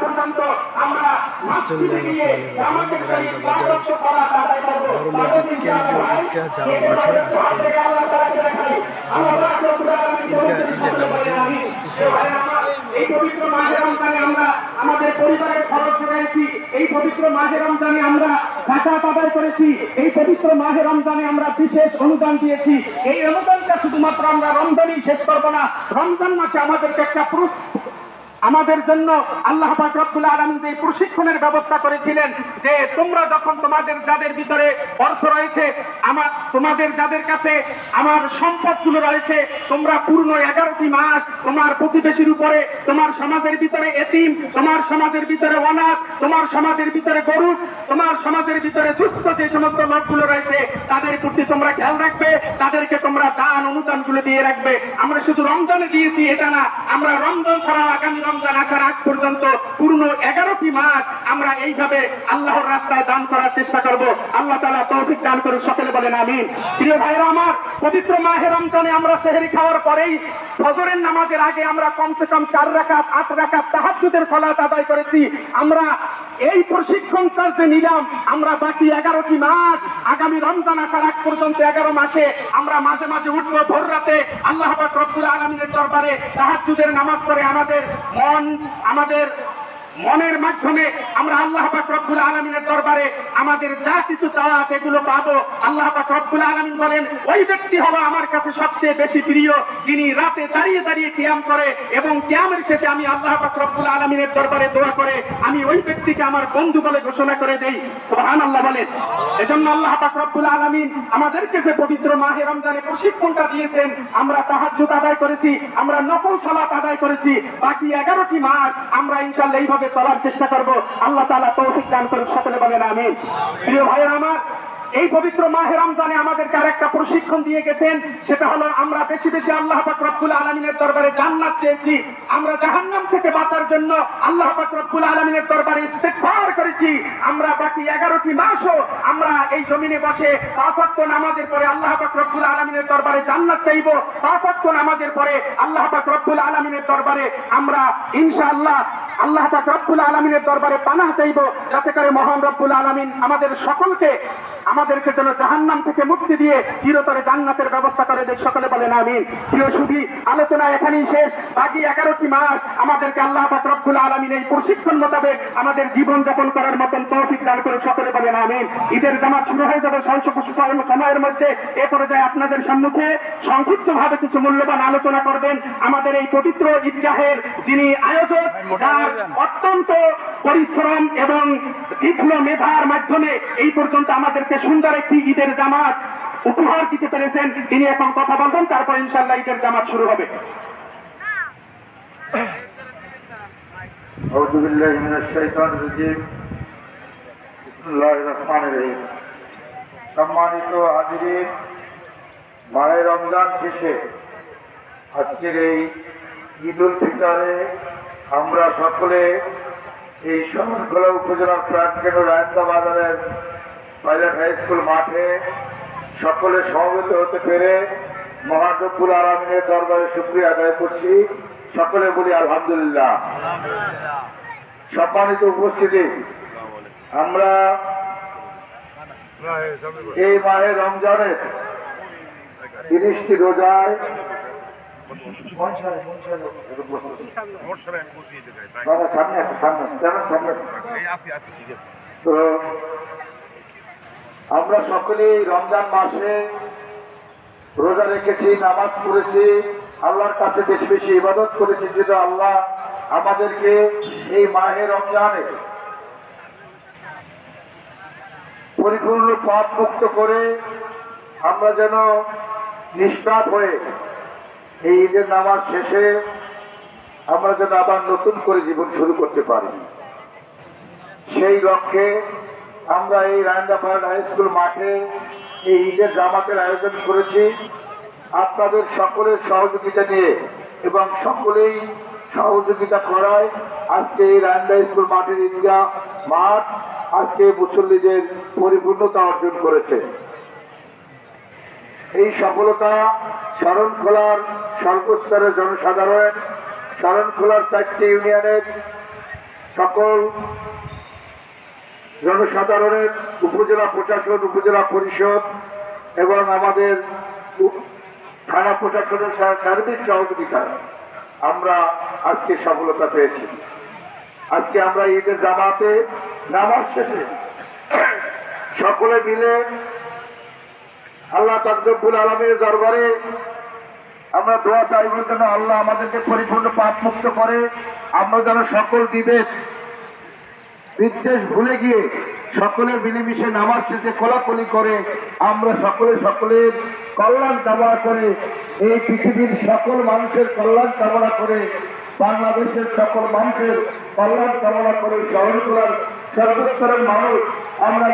পর্যন্ত আমরা মসজিদে গিয়ে আমাদের করব। এই পবিত্র মাঝে রমজানে আমরা আমাদের পরিবারের খরচ যোগাইছি এই পবিত্র মাঝে রমজানে আমরা জাকাত আদায় করেছি। এই পবিত্র মাহে রমজানে আমরা বিশেষ অনুদান দিয়েছি। এই অনুদানটা শুধুমাত্র আমরা রমজানই শেষ করব না। রমজান মাসে আমাদেরকে একটা পুরুষ আমাদের জন্য আল্লাহ পাক রব্বুল আলামিন যে প্রশিক্ষণের ব্যবস্থা করেছিলেন যে তোমরা যখন তোমাদের যাদের ভিতরে অর্থ রয়েছে আমার তোমাদের যাদের কাছে আমার সম্পদগুলো রয়েছে, তোমরা পূর্ণ এগারোটি মাস তোমার প্রতিবেশীর উপরে, তোমার সমাজের ভিতরে এতিম, তোমার সমাজের ভিতরে অনাথ, তোমার সমাজের ভিতরে গরু তোমার সমাজের ভিতরে দুস্থ যে সমস্ত লোকগুলো রয়েছে, তাদের প্রতি তোমরা খেয়াল রাখবে, তাদেরকে তোমরা দান অনুদান অনুদানগুলো দিয়ে রাখবে। আমরা শুধু রমজানে দিয়েছি, এটা না, আমরা রমজান ছাড়া আগামী রমজান আসার আগ পর্যন্ত পূর্ণ এগারোটি মাস আমরা এইভাবে আল্লাহর রাস্তায় দান করার চেষ্টা করব। আল্লাহ তালা তৌফিক দান করুন, সকলে বলেন আমিন। প্রিয় ভাইরা আমার, পবিত্র মাহে রমজানে আমরা সেহেরি খাওয়ার পরেই ফজরের নামাজের আগে আমরা কমসে কম চার রাখাত আট রাখাত তাহাজুদের ফলাত আদায় করেছি। আমরা এই প্রশিক্ষণ চালতে নিলাম। আমরা বাকি এগারোটি মাস, আগামী রমজান আসার আগ পর্যন্ত এগারো মাসে আমরা মাঝে মাঝে উঠব ভোর রাতে। আল্লাহ রব্দুল আলমিনের দরবারে তাহাজ্জুদের নামাজ পড়ে আমাদের মন, আমাদের মনের মাধ্যমে আমরা আল্লাহ পাক রব্বুল আলমিনের দরবারে আমাদের যা কিছু চাওয়া আছে এগুলো পাবো। আল্লাহ পাক রব্বুল আলমিন বলেন, ওই ব্যক্তি হলো আমার কাছে সবচেয়ে বেশি প্রিয়, যিনি রাতে দাঁড়িয়ে দাঁড়িয়ে কিয়াম করে এবং কিয়ামের শেষে আমি আল্লাহ পাক রব্বুল আলমিনের দরবারে দোয়া করে, আমি ওই ব্যক্তিকে আমার বন্ধু বলে ঘোষণা করে দেই। সুবহান আল্লাহ বলেন। এজন্য আল্লাহ পাক রব্বুল আলমিন আমাদেরকে যে পবিত্র মাহে রমজানে প্রশিক্ষণটা দিয়েছেন, আমরা তাহাজ্জুদ আদায় করেছি, আমরা নকল সালাত আদায় করেছি, বাকি এগারোটি মাস আমরা ইনশাল্লাহ এইভাবে চলার চেষ্টা করব। আল্লাহ তালা তৌফিক দান করুন সকলে বলেন আমি প্রিয় ভাইয়েরা আমার এই পবিত্র মাহে রমজানে আমাদেরকে আরেকটা প্রশিক্ষণ দিয়ে গেছেন, সেটা হলো আমরা বেশি বেশি আল্লাহ পাক আলমিনের দরবারে জান্নাত চেয়েছি। আমরা জাহান্নাম থেকে বাঁচার জন্য আল্লাহ পাক আলমিনের দরবারে ইস্তেগফার করেছি। আমরা বাকি এগারোটি মাসও আমরা এই জমিনে বসে পাঁচ ওয়াক্ত নামাজের পরে আল্লাহ পাক আলমিনের দরবারে জান্নাত চাইব। পাঁচ ওয়াক্ত নামাজের পরে আল্লাহ পাক আলমিনের দরবারে আমরা ইনশাআল্লাহ আল্লাহ পাক রব্বুল আলমিনের দরবারে পানাহ চাইব। যাতে করে মহান রব্বুল আলমিন আমাদের সকলকে আমাদেরকে যেন জাহান্নাম থেকে মুক্তি দিয়ে চিরতরে জান্নাতের ব্যবস্থা করে দেখ সকলে বলেন আমিন। প্রিয় সুধী, আলোচনা এখানেই শেষ। বাকি এগারোটি মাস আমাদেরকে আল্লাহ রব্বুল আলমিন এই প্রশিক্ষণ মোতাবেক আমাদের জীবন যাপন করার মতন তৌফিক দান করে সকলে বলেন আমিন। ঈদের জামাত শুরু হয়ে যাবে কিছু সময়ের মধ্যে। এ পর্যায়ে আপনাদের সম্মুখে সংক্ষিপ্ত ভাবে কিছু মূল্যবান আলোচনা করবেন। আমাদের এই পবিত্র ঈদগাহের যিনি আয়োজক, যার অত্যন্ত পরিশ্রম এবং তীক্ষ্ণ মেধার মাধ্যমে এই পর্যন্ত আমাদেরকে সুন্দর একটি ঈদের জামাত উপহার দিতে পেরেছেন তিনি এখন কথা বলবেন তারপর ইনশাল্লাহ ঈদের জামাত শুরু হবে أعوذ بالله من الشيطان الرجيم بسم الله الرحمن الرحيم সম্মানিত হাজিরিন মায়ের রমজান শেষে আজকের এই ঈদ উল ফিতরে আমরা সকলে এই শহরখোলা উপজেলার প্রাণকেন্দ্র রায়ন্দা বাজারের পাইলট হাই স্কুল মাঠে সকলে সমবেত হতে পেরে মহানবুল আলমিনের দরবারে শুক্রিয়া আদায় করছি। সকলে বলি আলহামদুলিল্লাহ। সম্মানিত উপস্থিতি আমরা এই মাহে রমজানের তিরিশটি রোজায় সামনে সামনে সামনে, সামনে তো আমরা সকলেই রমজান মাসে রোজা রেখেছি, নামাজ পড়েছি, আল্লাহর কাছে বেশি বেশি ইবাদত করেছি যেটা আল্লাহ আমাদেরকে এই মাহে রমজানে পরিপূর্ণ পাপ মুক্ত করে আমরা যেন নিষ্পাপ হয়ে এই ঈদের নামাজ শেষে আমরা যেন আবার নতুন করে জীবন শুরু করতে পারি। সেই লক্ষ্যে আমরা এই রায়ন্দাপাড়া হাই স্কুল মাঠে এই ঈদের জামাতের আয়োজন করেছি। আপনাদের সকলের সহযোগিতা নিয়ে এবং সকলেই সহযোগিতা করায় আজকে এই রায়ন্দা স্কুল মাঠের ঈদগাহ মাঠ আজকে মুসল্লিদের পরিপূর্ণতা অর্জন করেছে। এই সফলতা শরণখোলার সর্বস্তরের জনসাধারণ শরণখোলার চারটি ইউনিয়নের সকল জনসাধারণের উপজেলা প্রশাসন, উপজেলা পরিষদ এবং আমাদের থানা প্রশাসনের সার্বিক সহযোগিতা আমরা আজকে সফলতা পেয়েছি। আজকে আমরা ঈদের জামাতে নামাজ শেষে সকলে মিলে আল্লাহ তাকদুল আলমীর দরবারে আমরা দোয়া চাইব যেন আল্লাহ আমাদেরকে পরিপূর্ণ পাপ মুক্ত করে। আমরা যেন সকল বিবেক বিদ্বেষ ভুলে গিয়ে সকলে মিলেমিশে নামাজ শেষে কোলাকলি করে, আমরা সকলে সকলের কল্যাণ কামনা করে, এই পৃথিবীর সকল মানুষের কল্যাণ কামনা করে, বাংলাদেশের সকল মানুষের কল্যাণ কামনা করে, শহর তোলার সর্বস্তরের মানুষ আমরা